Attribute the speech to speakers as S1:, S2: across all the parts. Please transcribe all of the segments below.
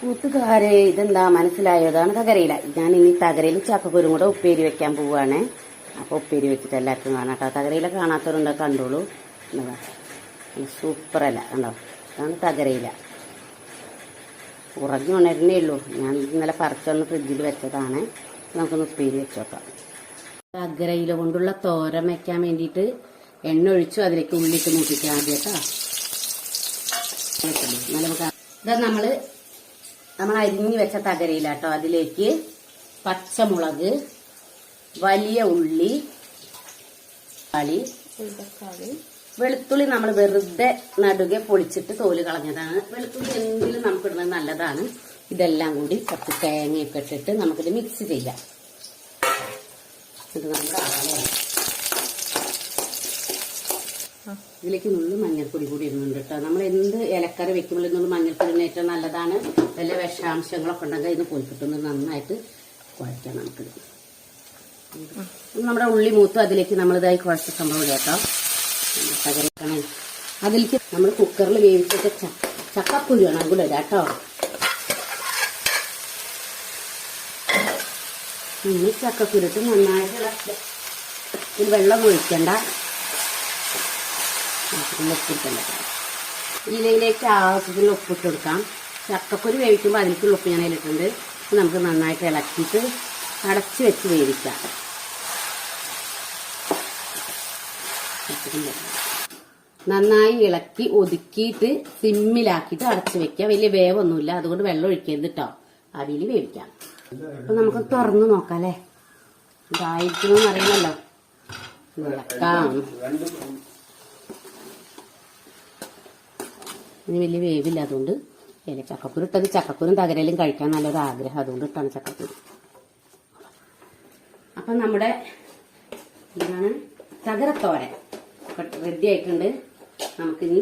S1: കൂട്ടുകാരെ ഇതെന്താ മനസ്സിലായോ? ഇതാണ് തകരയില. ഞാൻ ഇനി തകരയിൽ ചക്കക്കുരും കൂടെ ഉപ്പേരി വെക്കാൻ പോവാണ്. അപ്പൊ ഉപ്പേരി വെച്ചിട്ട് എല്ലാവർക്കും കാണാം കേട്ടോ. തകരയില കാണാത്തവരുണ്ടോ കണ്ടോളൂ. സൂപ്പറല്ല കണ്ടോ? ഇതാണ് തകരയില. ഉറങ്ങി ഉണരുന്നേ ഉള്ളൂ. ഞാൻ ഇന്നലെ പറിച്ചൊന്ന് ഫ്രിഡ്ജിൽ വെച്ചതാണ്. നമുക്കൊന്ന് ഉപ്പേരി വെച്ചോക്കാം തകരയില കൊണ്ടുള്ള തോരൻ വെക്കാൻ വേണ്ടിയിട്ട് എണ്ണ ഒഴിച്ചു അതിലേക്ക് ഉള്ളിട്ട് മൂപ്പിക്കാം ആദ്യം കേട്ടോ. നമ്മൾ നമ്മൾ അരിഞ്ഞു വെച്ച തകരയില കേട്ടോ അതിലേക്ക് പച്ചമുളക് വലിയ ഉള്ളി കളി വെളുത്തുള്ളി നമ്മൾ വെറുതെ നടുകെ പൊളിച്ചിട്ട് തോൽ കളഞ്ഞതാണ്. വെളുത്തുള്ളി എന്തെങ്കിലും നമുക്ക് ഇടുന്നത് നല്ലതാണ്. ഇതെല്ലാം കൂടി കുറച്ച് തേങ്ങയൊക്കെ ഇട്ടിട്ട് നമുക്കിത് മിക്സ് ചെയ്യാം. ഇത് നമ്മുടെ ആവാം. ഇതിലേക്ക് നുള്ളു മഞ്ഞൾപ്പൊടി കൂടി ഇടുന്നുണ്ട് കേട്ടോ. നമ്മൾ എന്ത് ഇലക്കറി വെക്കുമ്പോൾ ഇന്നുള്ളു മഞ്ഞൾപ്പൊടി ഏറ്റവും നല്ലതാണ്. വല്ല വിഷാംശങ്ങളൊക്കെ ഉണ്ടെങ്കിൽ ഇത് പോയി നന്നായിട്ട് കുഴക്കാം നമുക്കിത് നമ്മുടെ ഉള്ളി മൂത്തും അതിലേക്ക് നമ്മളിതായി കുഴച്ച സംഭവം കേട്ടോ. തകരക്കണം അതിലേക്ക് നമ്മൾ കുക്കറിൽ വേവിച്ചിട്ട് ച- വേണം അതുകൂടെ കേട്ടോ. ഇനി ചക്കക്കുരുട്ട് നന്നായിട്ട് ഇളക്കുക. വെള്ളം ഒഴിക്കണ്ട. ആവശ്യത്തിന് ഉപ്പിട്ടല്ല ഇതിലേക്ക് ആവശ്യത്തിന് ഉപ്പിട്ട് കൊടുക്കാം ചക്കക്കുരു വേവിക്കുമ്പോൾ അതിലേക്കുള്ള ഉപ്പ് ഞാൻ ഇട്ടിട്ടുണ്ട് നമുക്ക് നന്നായിട്ട് ഇളക്കിയിട്ട് അടച്ച് വെച്ച് വേവിക്കാം നന്നായി ഇളക്കി ഒതുക്കിയിട്ട് സിമ്മിലാക്കിയിട്ട് അടച്ച് വെക്കുക വലിയ വേവൊന്നുമില്ല അതുകൊണ്ട് വെള്ളം ഒഴിക്കരുത് കേട്ടോ അവിയിൽ വേവിക്കാം അപ്പൊ നമുക്ക് തുറന്നു നോക്കാം അല്ലേ ഇതായിരിക്കണമെന്ന് അറിയണല്ലോ ഇളക്കാം ഇനി വലിയ വേവില്ല അതുകൊണ്ട് ഇല ചക്കക്കുരു ഇട്ടത്. ചക്കക്കുരും തകരയിലും കഴിക്കാൻ നല്ലൊരു ആഗ്രഹം. അതുകൊണ്ട് ഇട്ടാണ് ചക്കക്കുരു. അപ്പം നമ്മുടെ ഇതാണ് തകരത്തോരൻ റെഡി ആയിട്ടുണ്ട്. നമുക്കിനി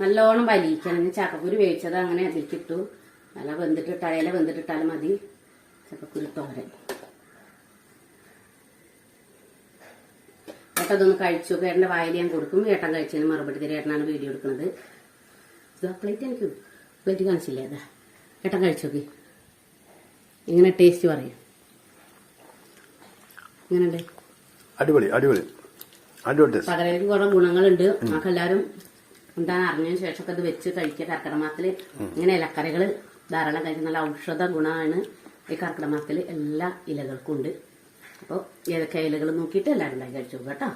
S1: നല്ലോണം വലിയിക്കണം. ചക്കക്കുരു വേവിച്ചത് അങ്ങനെ അതിലേക്ക് ഇട്ടു. നല്ല വെന്തിട്ടിട്ടാൽ ഇല വെന്തിട്ടിട്ടാലും മതി. ചക്കക്കുരു തോരൻ. ഏട്ടതൊന്ന് കഴിച്ചു. ഏട്ടന്റെ വായിൽ ഞാൻ കൊടുക്കും. ഏട്ടൻ കഴിച്ചതിന് മറുപടി തരും ഏട്ടനാണ് വീഡിയോ എടുക്കുന്നത്. പ്ലേറ്റ് എനിക്ക് പ്ലേറ്റ് കാണിച്ചില്ലേ? അതാ ഏട്ടൻ കഴിച്ചു നോക്കി ഇങ്ങനെ ടേസ്റ്റ് പറയും. എങ്ങനെയുണ്ട്
S2: അടിപൊളി അടിപൊളി.
S1: പകരക്ക് കുറെ ഗുണങ്ങളുണ്ട്. നമുക്ക് എല്ലാവരും എന്താണ് അറിഞ്ഞതിന് ശേഷം ഒക്കെ ഇത് വെച്ച് കഴിക്കുക. കർക്കിടമാസത്തിൽ ഇങ്ങനെ ഇലക്കറികൾ ധാരാളം കഴിക്കുന്ന നല്ല ഔഷധ ഗുണമാണ് ഈ കർക്കിടമാസത്തിൽ എല്ലാ ഇലകൾക്കും ഉണ്ട്. അപ്പോൾ ഏതൊക്കെ ഇലകൾ നോക്കിയിട്ട് എല്ലാവരും ഉണ്ടാക്കി കഴിച്ചു കേട്ടോ.